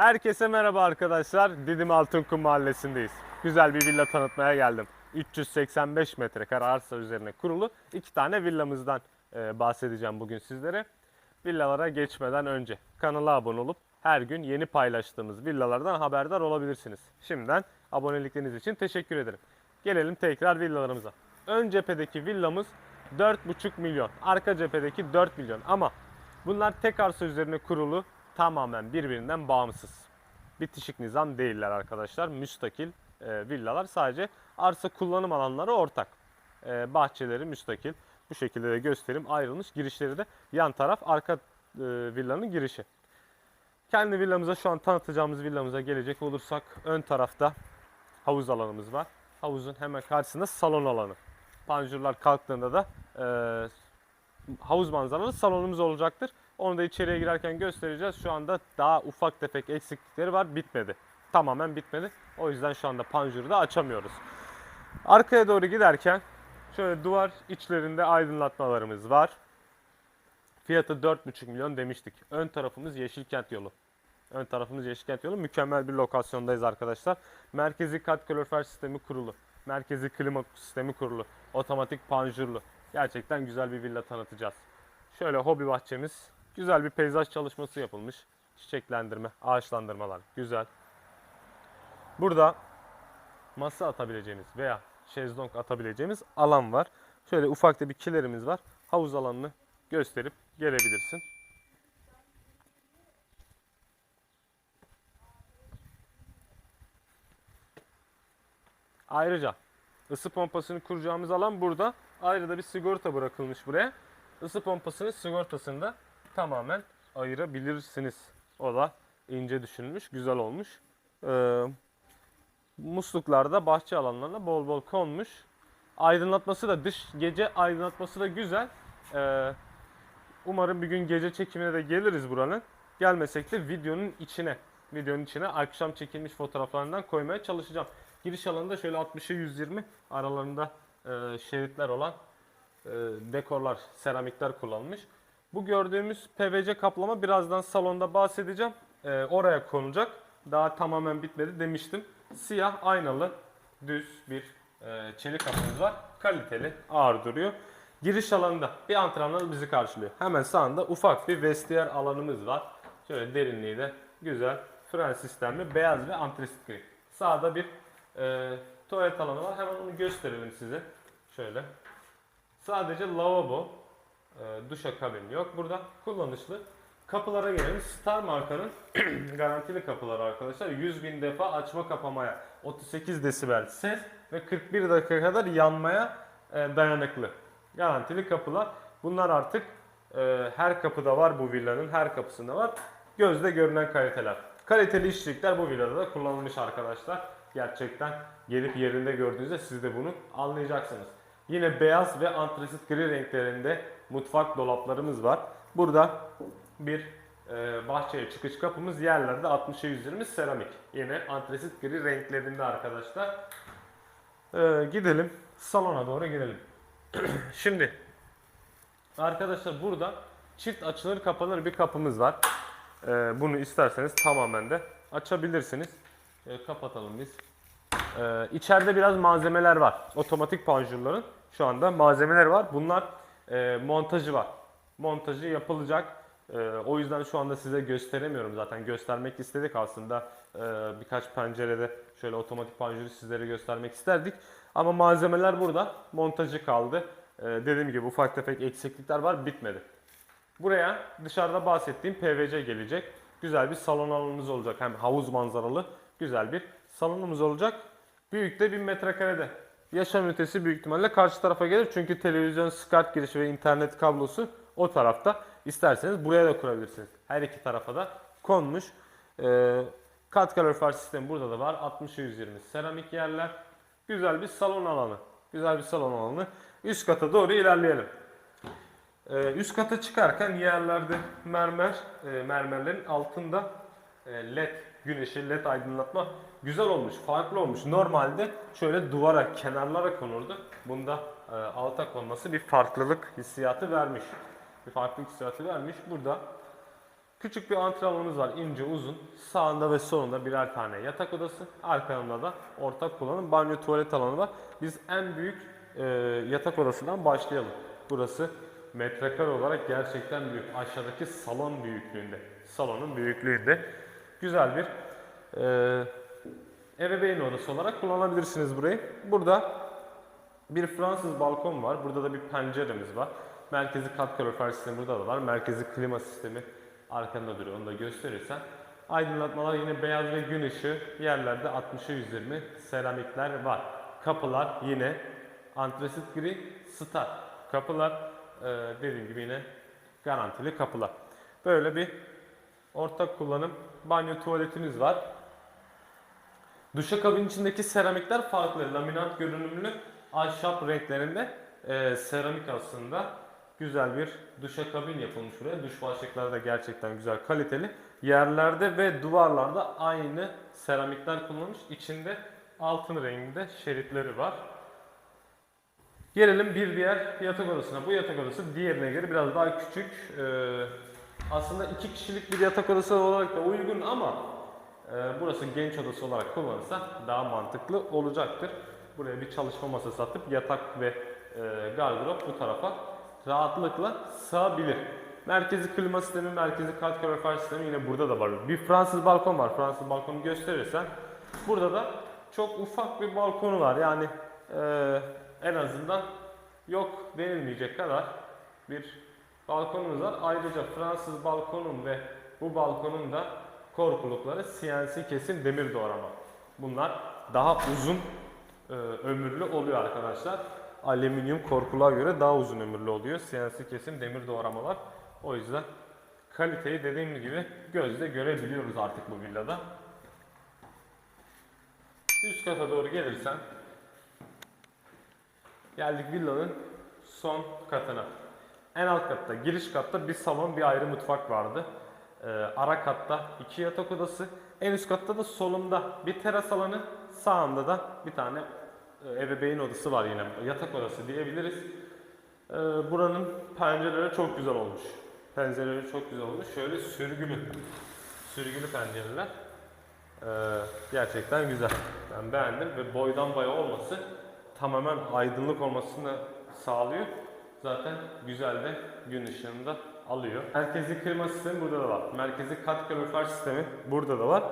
Herkese merhaba arkadaşlar. Didim Altınkum Mahallesi'ndeyiz. Güzel bir villa tanıtmaya geldim. 385 metrekare arsa üzerine kurulu iki tane villamızdan e, bahsedeceğim bugün sizlere. Villalara geçmeden önce kanala abone olup her gün yeni paylaştığımız villalardan haberdar olabilirsiniz. Şimdiden abonelikleriniz için teşekkür ederim. Gelelim tekrar villalarımıza. Ön cephedeki villamız 4,5 milyon. Arka cephedeki 4 milyon. Ama bunlar tek arsa üzerine kurulu tamamen birbirinden bağımsız. Bitişik nizam değiller arkadaşlar. Müstakil e, villalar sadece arsa kullanım alanları ortak. E, bahçeleri müstakil. Bu şekilde de göstereyim ayrılmış. Girişleri de yan taraf arka e, villanın girişi. Kendi villamıza şu an tanıtacağımız villamıza gelecek olursak ön tarafta havuz alanımız var. Havuzun hemen karşısında salon alanı. Panjurlar kalktığında da e, havuz manzaralı salonumuz olacaktır. Onu da içeriye girerken göstereceğiz. Şu anda daha ufak tefek eksiklikleri var. Bitmedi. Tamamen bitmedi. O yüzden şu anda panjuru da açamıyoruz. Arkaya doğru giderken şöyle duvar içlerinde aydınlatmalarımız var. Fiyatı 4,5 milyon demiştik. Ön tarafımız Yeşilkent yolu. Ön tarafımız Yeşilkent yolu. Mükemmel bir lokasyondayız arkadaşlar. Merkezi kat kalorifer sistemi kurulu. Merkezi klima sistemi kurulu. Otomatik panjurlu. Gerçekten güzel bir villa tanıtacağız. Şöyle hobi bahçemiz. Güzel bir peyzaj çalışması yapılmış. Çiçeklendirme, ağaçlandırmalar. Güzel. Burada masa atabileceğimiz veya şezlong atabileceğimiz alan var. Şöyle ufak da bir kilerimiz var. Havuz alanını gösterip gelebilirsin. Ayrıca ısı pompasını kuracağımız alan burada. Ayrıca bir sigorta bırakılmış buraya. Isı pompasının sigortasını da tamamen ayırabilirsiniz. O da ince düşünülmüş, güzel olmuş. Ee, musluklarda bahçe alanlarına bol bol konmuş. Aydınlatması da dış gece aydınlatması da güzel. Ee, umarım bir gün gece çekimine de geliriz buranın. Gelmesek de videonun içine, videonun içine akşam çekilmiş fotoğraflarından koymaya çalışacağım. Giriş alanında şöyle 60'a 120 aralarında e, şeritler olan e, dekorlar, seramikler kullanılmış. Bu gördüğümüz PVC kaplama birazdan salonda bahsedeceğim. E, oraya konulacak. Daha tamamen bitmedi demiştim. Siyah aynalı düz bir e, çelik kapımız var. Kaliteli, ağır duruyor. Giriş alanında bir antrenman bizi karşılıyor. Hemen sağında ufak bir vestiyer alanımız var. Şöyle derinliği de güzel. Fren sistemli beyaz ve antresit gri. Sağda bir e, tuvalet alanı var. Hemen onu gösterelim size. Şöyle. Sadece lavabo, e, duşakabin yok burada. Kullanışlı. Kapılara gelelim. Star markanın garantili kapıları arkadaşlar. 100 bin defa açma kapamaya, 38 desibel ses ve 41 dakika kadar yanmaya e, dayanıklı. Garantili kapılar. Bunlar artık e, her kapıda var bu villanın, her kapısında var. Gözde görünen kaliteler. Kaliteli işçilikler bu villada da kullanılmış arkadaşlar. Gerçekten gelip yerinde gördüğünüzde siz de bunu anlayacaksınız. Yine beyaz ve antresit gri renklerinde mutfak dolaplarımız var. Burada bir e, bahçeye çıkış kapımız yerlerde 60'a 120 seramik. Yine antresit gri renklerinde arkadaşlar. E, gidelim salona doğru gidelim. Şimdi arkadaşlar burada çift açılır kapanır bir kapımız var. E, bunu isterseniz tamamen de açabilirsiniz. E, kapatalım biz. Ee, içeride biraz malzemeler var. Otomatik panjurların şu anda malzemeler var. Bunlar e, montajı var. Montajı yapılacak. E, o yüzden şu anda size gösteremiyorum zaten. Göstermek istedik aslında. E, birkaç pencerede şöyle otomatik panjuru sizlere göstermek isterdik. Ama malzemeler burada. Montajı kaldı. E, dediğim gibi ufak tefek eksiklikler var. Bitmedi. Buraya dışarıda bahsettiğim PVC gelecek. Güzel bir salon alanımız olacak. Hem havuz manzaralı güzel bir salonumuz olacak. Büyük de 1000 metrekarede. Yaşam ünitesi büyük ihtimalle karşı tarafa gelir. Çünkü televizyon, SCART girişi ve internet kablosu o tarafta. İsterseniz buraya da kurabilirsiniz. Her iki tarafa da konmuş. Ee, kat kalorifer sistemi burada da var. 60'a 120 seramik yerler. Güzel bir salon alanı. Güzel bir salon alanı. Üst kata doğru ilerleyelim. Ee, üst kata çıkarken yerlerde mermer, e, mermerlerin altında e, led, güneşi led aydınlatma güzel olmuş, farklı olmuş. Normalde şöyle duvara, kenarlara konurdu. Bunda e, alta konması bir farklılık hissiyatı vermiş. Bir farklılık hissiyatı vermiş. Burada Küçük bir antrenmanımız var ince uzun. Sağında ve solunda birer tane yatak odası. Arkamda da ortak kullanım banyo tuvalet alanı var. Biz en büyük e, yatak odasından başlayalım. Burası metrekare olarak gerçekten büyük. Aşağıdaki salon büyüklüğünde. Salonun büyüklüğünde. Güzel bir e, ebeveyn odası olarak kullanabilirsiniz burayı. Burada bir Fransız balkon var. Burada da bir penceremiz var. Merkezi kat kalorifer sistemi burada da var. Merkezi klima sistemi arkanda duruyor. Onu da gösterirsen. Aydınlatmalar yine beyaz ve gün ışığı. Yerlerde 60'a 120 seramikler var. Kapılar yine antresit gri star. Kapılar e, dediğim gibi yine garantili kapılar. Böyle bir ortak kullanım banyo tuvaletiniz var. Duşakabin içindeki seramikler farklı. Laminat görünümlü ahşap renklerinde e, seramik aslında. Güzel bir duşakabin yapılmış buraya. Duş başlıkları da gerçekten güzel, kaliteli. Yerlerde ve duvarlarda aynı seramikler kullanılmış. İçinde altın renginde şeritleri var. Gelelim bir diğer yatak odasına. Bu yatak odası diğerine göre biraz daha küçük. Ee, aslında iki kişilik bir yatak odası olarak da uygun ama burası genç odası olarak kullanılsa daha mantıklı olacaktır. Buraya bir çalışma masası atıp yatak ve e, gardırop bu tarafa rahatlıkla sığabilir. Merkezi klima sistemi, merkezi kat kalorifer sistemi yine burada da var. Bir Fransız balkon var. Fransız balkonu gösterirsen burada da çok ufak bir balkonu var. Yani e, en azından yok denilmeyecek kadar bir balkonumuz var. Ayrıca Fransız balkonun ve bu balkonun da korkulukları CNC kesim demir doğrama. Bunlar daha uzun e, ömürlü oluyor arkadaşlar. Alüminyum korkuluğa göre daha uzun ömürlü oluyor. CNC kesim demir doğramalar. O yüzden kaliteyi dediğim gibi gözle görebiliyoruz artık bu villada. Üst kata doğru gelirsen Geldik villanın son katına. En alt katta, giriş katta bir salon, bir ayrı mutfak vardı. Ee, ara katta iki yatak odası. En üst katta da solunda bir teras alanı, sağında da bir tane e, ebeveyn odası var yine. Yatak odası diyebiliriz. Ee, buranın pencereleri çok güzel olmuş. Pencereleri çok güzel olmuş. Şöyle sürgülü, sürgülü pencereler. Ee, gerçekten güzel. Ben beğendim ve boydan boya olması tamamen aydınlık olmasını sağlıyor. Zaten güzel de gün ışığını da alıyor. Merkezi klima sistemi burada da var. Merkezi kat kalorifer sistemi burada da var.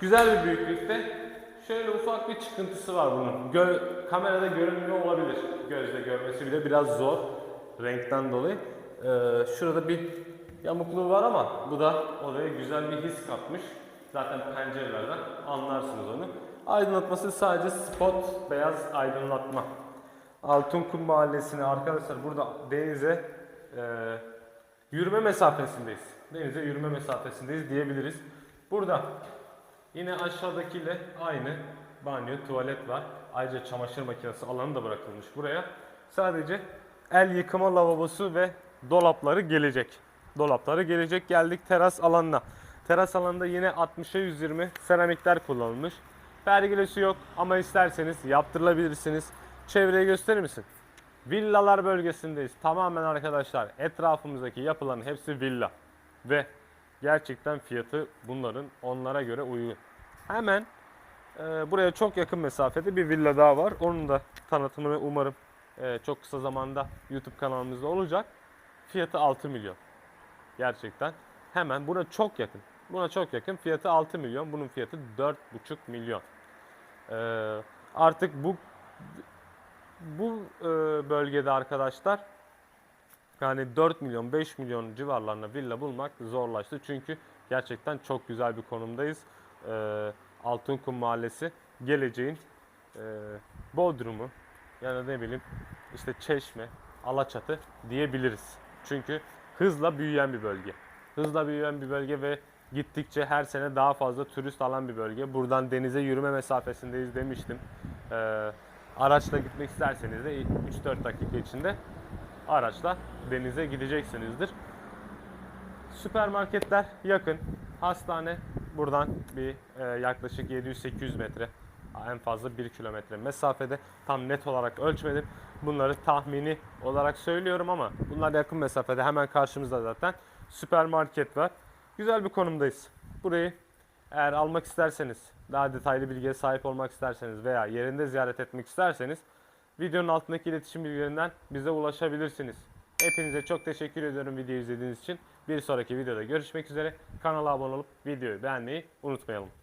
Güzel bir büyüklükte. Şöyle ufak bir çıkıntısı var bunun. Gö- kamerada görünmüyor olabilir. Gözle görmesi bile biraz zor renkten dolayı. Ee, şurada bir yamukluğu var ama bu da oraya güzel bir his katmış. Zaten pencerelerden anlarsınız onu. Aydınlatması sadece spot beyaz aydınlatma. Altınkum Mahallesi'ne arkadaşlar burada denize e, yürüme mesafesindeyiz. Denize yürüme mesafesindeyiz diyebiliriz. Burada yine aşağıdakiyle aynı banyo, tuvalet var. Ayrıca çamaşır makinesi alanı da bırakılmış buraya. Sadece el yıkama lavabosu ve dolapları gelecek. Dolapları gelecek. Geldik teras alanına. Teras alanında yine 60'a 120 seramikler kullanılmış. Pergilesi yok ama isterseniz yaptırılabilirsiniz. Çevreyi gösterir misin? Villalar bölgesindeyiz. Tamamen arkadaşlar etrafımızdaki yapıların hepsi villa. Ve gerçekten fiyatı bunların onlara göre uygun. Hemen e, buraya çok yakın mesafede bir villa daha var. Onun da tanıtımını umarım e, çok kısa zamanda YouTube kanalımızda olacak. Fiyatı 6 milyon. Gerçekten hemen buna çok yakın. Buna çok yakın. Fiyatı 6 milyon. Bunun fiyatı 4,5 milyon. Ee, artık bu bu e, bölgede arkadaşlar yani 4 milyon 5 milyon civarlarında villa bulmak zorlaştı. Çünkü gerçekten çok güzel bir konumdayız. Ee, Altınkum Mahallesi geleceğin e, Bodrum'u yani ne bileyim işte Çeşme, Alaçatı diyebiliriz. Çünkü hızla büyüyen bir bölge. Hızla büyüyen bir bölge ve gittikçe her sene daha fazla turist alan bir bölge. Buradan denize yürüme mesafesindeyiz demiştim. Ee, araçla gitmek isterseniz de 3-4 dakika içinde araçla denize gideceksinizdir. Süpermarketler yakın. Hastane buradan bir e, yaklaşık 700-800 metre en fazla 1 kilometre mesafede. Tam net olarak ölçmedim. Bunları tahmini olarak söylüyorum ama bunlar yakın mesafede. Hemen karşımızda zaten süpermarket var. Güzel bir konumdayız. Burayı eğer almak isterseniz, daha detaylı bilgiye sahip olmak isterseniz veya yerinde ziyaret etmek isterseniz videonun altındaki iletişim bilgilerinden bize ulaşabilirsiniz. Hepinize çok teşekkür ediyorum videoyu izlediğiniz için. Bir sonraki videoda görüşmek üzere. Kanala abone olup videoyu beğenmeyi unutmayalım.